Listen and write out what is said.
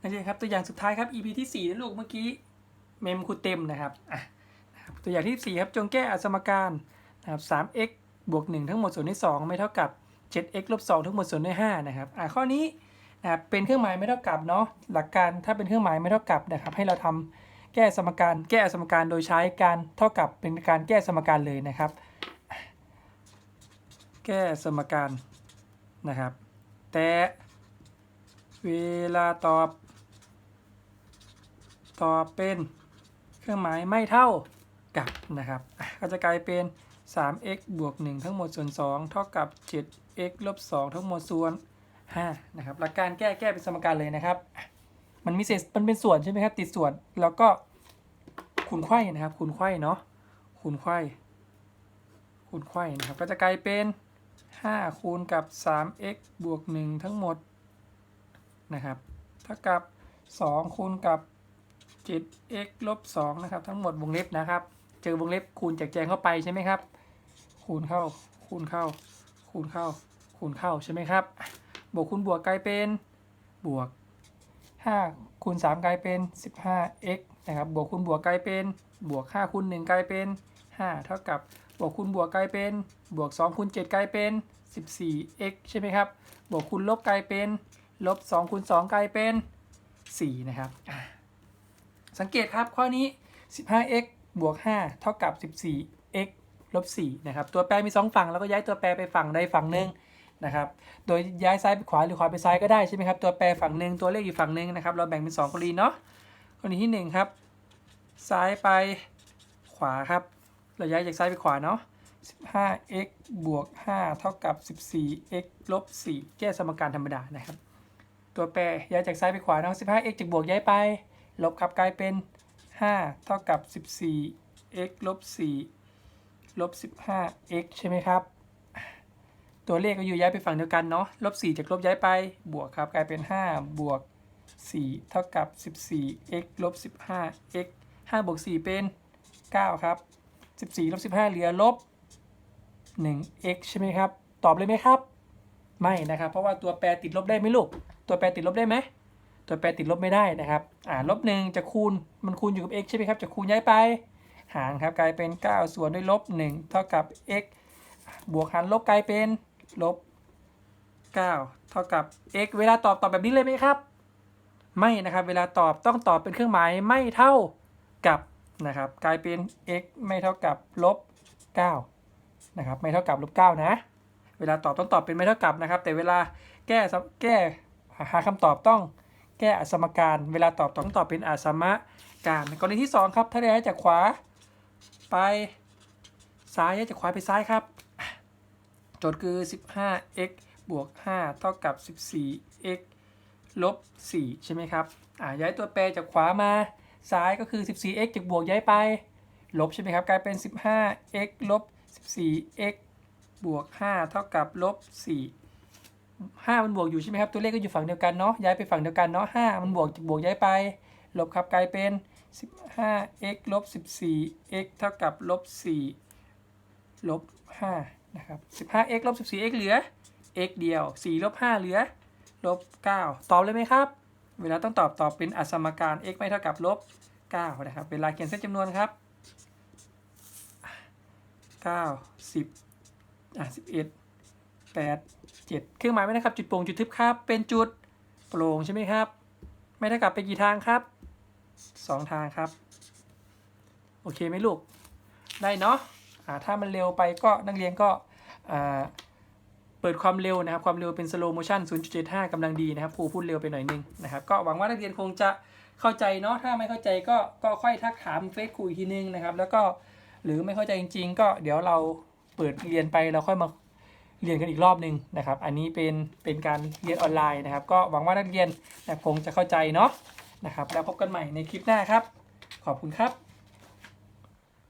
นักเรียนครับตัวอย่างสุดท้ายครับ EP ที่4นะลูกเมื่อกี้เมมคูเต็มนะครับอะนะครับตัวอย่างที่4ครับจงแก้อสมการนะครับ 3x บวก1ทั้งหมดส่วนที่2ไม่เท่ากับ 7x ลบ2ทั้งหมดส่วนที่5นะครับอะข้อนี้นะครับเป็นเครื่องหมายไม่เท่ากับเนาะหลักการถ้าเป็นเครื่องหมายไม่เท่ากับนะครับให้เราทำแก้สมการแก้สมการโดยใช้การเท่ากับเป็นการแก้สมการเลยนะครับ แก้สมการนะครับ แต่เวลาตอบ ต่อเป็นเครื่องหมายไม่เท่ากับนะครับก็จะกลายเป็น 3x บวก 1 ทั้งหมดส่วน 2 เท่ากับ 7x ลบ 2 ทั้งหมดส่วน5นะครับหลักการแก้แก้เป็นสมการเลยนะครับ มันมีเศษมันเป็นส่วนใช่ไหมครับ ติดส่วนแล้วก็คูณไขว้นะครับคูณไขว้เนาะคูณไขว้คูณไขว้นะครับ ก็จะกลายเป็น5คูณกับ 3x บวก 1 ทั้งหมดนะครับเท่ากับ 2 คูณกับ 7x ลบ2นะครับ ทั้งหมดวงเล็บนะครับ เจอวงเล็บคูณแจกแจงเข้าไปใช่ไหมครับ คูณเข้า คูณเข้า คูณเข้า คูณเข้าใช่ไหมครับ บวกคูณบวกกลายเป็น บวก 5 คูณ 3 กลายเป็น 15x นะครับ บวกคูณบวกกลายเป็น บวก 5 คูณ 1 กลายเป็น 5 เท่ากับบวกคูณบวกกลายเป็น บวก 2คูณ7กลายเป็น 14x ใช่ไหมครับ บวกคูณลบกลายเป็น ลบ2คูณ2กลายเป็น 4 นะครับ สังเกตครับข้อนี้ 15x บวก 5 เท่ากับ 14x ลบ 4 นะครับ ตัวแปรมี 2 ฝั่ง แล้วก็ย้ายตัวแปรไปฝั่งใดฝั่งหนึ่งนะครับ โดยย้ายซ้ายไปขวาหรือขวาไปซ้ายก็ได้ใช่ไหมครับ ตัวแปรฝั่งหนึ่งตัวเลขอีกฝั่งหนึ่งนะครับ เราแบ่งเป็น2กรณีเนาะกรณีที่ 1 ครับ ซ้ายไปขวาครับ เราย้ายจากซ้ายไปขวาเนาะ 15x บวก 5 เท่ากับ 14x ลบ 4 แก้สมการธรรมดานะครับ ตัวแปรย้ายจากซ้ายไปขวาเนาะ 15x จากบวกย้ายไป ลบครับกลายเป็น 5 เท่ากับ 14x ลบ4ลบ 15x ใช่ไหมครับ ตัวเลขก็อยู่ย้ายไปฝั่งเดียวกันเนาะลบ4จากลบย้ายไปบวกครับกลายเป็น 5 บวก 4 เท่ากับ 14x ลบ 15x 5บวก 4 เป็น 9 ครับ 14ลบ15 เหลือลบ 1x ใช่ไหมครับ ตอบเลยไหมครับ ไม่นะครับ เพราะว่าตัวแปรติดลบได้ไหมลูก ตัวแปรติดลบได้ไหม ตัวแปรติดลบไม่ได้นะครับ อ่าลบหนึ่งจะคูณมันคูณอยู่กับ x ใช่ไหมครับจะคูณย้ายไป หารครับกลายเป็น 9 ส่วนด้วยลบ1เท่ากับ x บวกหารลบกลายเป็นลบ9เท่ากับ x เวลาตอบตอบแบบนี้เลยไหมครับ ไม่นะครับ เวลาตอบต้องตอบเป็นเครื่องหมายไม่เท่ากับนะครับ กลายเป็น x ไม่เท่ากับลบ9นะครับ ไม่เท่ากับลบ9นะ เวลาตอบต้องตอบเป็นไม่เท่ากับนะครับ แต่เวลาแก้แก้หาคำตอบต้อง แก้อสมการ เวลาตอบต้องตอบเป็นอสมการกรณีที่ 2 ครับ ถ้าย้ายจากขวาไปซ้ายย้ายจากขวาไปซ้ายครับ โจทย์คือ 15x บวก 5 เท่ากับ 14x ลบ 4 ใช่ไหมครับอ่าย้ายตัวแปรจากขวามาซ้ายก็คือ 14x จากบวกย้ายไป ลบใช่ไหมครับ กลายเป็น 15x ลบ 14x บวก 5 เท่ากับลบ 4 5มันบวกอยู่ใช่ไหมครับ ตัวเลขก็อยู่ฝั่งเดียวกันเนาะ ย้ายไปฝั่งเดียวกันเนาะ5มันบวกจากบวกย้ายไป ลบครับกลายเป็น 15x ลบ 14x เท่ากับลบ4ลบ5นะครับ 15x ลบ 14x เหลือ x เดียว 4 ลบ 5 เหลือ ลบ 9 ตอบเลยไหมครับ เวลาต้องตอบตอบเป็นอสมการ x ไม่เท่ากับลบ 9 นะครับ เวลาเขียนเส้นจำนวนครับ 9 10อะ11 8 7เครื่องหมายไม่เท่ากับ จุดโปร่งจุดทึบครับ เป็นจุดโปร่งใช่ไหมครับ ไม่เท่ากับไปกี่ทางครับ2ทางครับ โอเคไหมลูก ได้เนาะอ่าถ้ามันเร็วไปก็นักเรียนก็เปิดความเร็วนะครับ ความเร็วเป็น slow motion 0.75กำลังดีนะครับครูพูดเร็วไปหน่อยนึงนะครับ ก็หวังว่านักเรียนคงจะเข้าใจเนาะ ถ้าไม่เข้าใจก็ก็ค่อยทักถามเฟซครูอีกทีนึงนะครับ แล้วก็หรือไม่เข้าใจจริง ๆ ก็เดี๋ยวเราเปิดเรียนไปเราค่อยมา เรียนกันอีกรอบหนึ่งนะครับ อันนี้เป็นเป็นการเรียนออนไลน์นะครับ ก็หวังว่านักเรียนคงจะเข้าใจเนาะนะครับ แล้วพบกันใหม่ในคลิปหน้าครับ ขอบคุณครับ